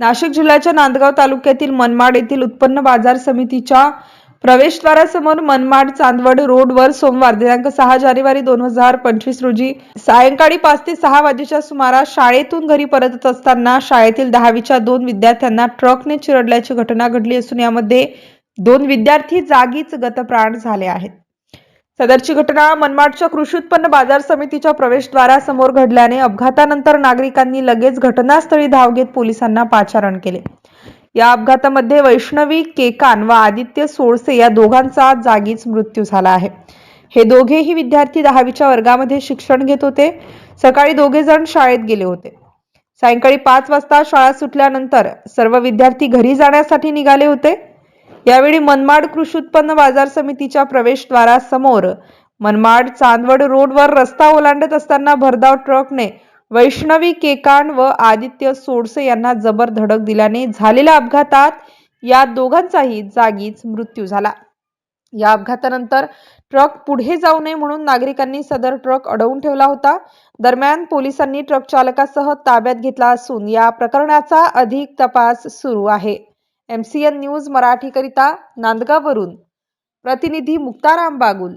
नाशिक जिल्ह्याच्या नांदगाव तालुक्यातील मनमाड येथील उत्पन्न बाजार समितीच्या प्रवेशद्वारासमोर मनमाड चांदवड रोडवर सोमवार दिनांक सहा जानेवारी दोन हजार पंचवीस रोजी सायंकाळी पाच ते सहा वाजेच्या सुमारास शाळेतून घरी परतत असताना शाळेतील दहावीच्या दोन विद्यार्थ्यांना ट्रकने चिरडल्याची घटना घडली असून यामध्ये दोन विद्यार्थी जागीच गतप्राण झाले आहेत. सदरची घटना मनमाडच्या कृषी उत्पन्न बाजार समितीच्या प्रवेशद्वारासमोर घडल्याने अपघातानंतर नागरिकांनी लगेच घटनास्थळी धाव घेत पोलिसांना पाचारण केले. या अपघातामध्ये वैष्णवी केकान व आदित्य सोळसे या दोघांचा जागीच मृत्यू झाला आहे. हे दोघेही विद्यार्थी दहावीच्या वर्गामध्ये शिक्षण घेत होते. सकाळी दोघे जण शाळेत गेले होते. सायंकाळी पाच वाजता शाळा सुटल्यानंतर सर्व विद्यार्थी घरी जाण्यासाठी निघाले होते. यावेळी मनमाड कृषी उत्पन्न बाजार समितीच्या प्रवेशद्वारासमोर मनमाड चांदवड रोडवर रस्ता ओलांडत असताना भरधाव ट्रकने वैष्णवी केकाण व आदित्य सोडसे यांना जबर धडक दिल्याने झालेल्या अपघातात या दोघांचाही जागीच मृत्यू झाला. या अपघातानंतर ट्रक पुढे जाऊ नये म्हणून नागरिकांनी सदर ट्रक अडवून ठेवला होता. दरम्यान पोलिसांनी ट्रक चालकासह ताब्यात घेतला असून या प्रकरणाचा अधिक तपास सुरू आहे. एम सी एन न्यूज मराठीकरिता नांदगाववरून. प्रतिनिधी मुक्ताराम बागुल.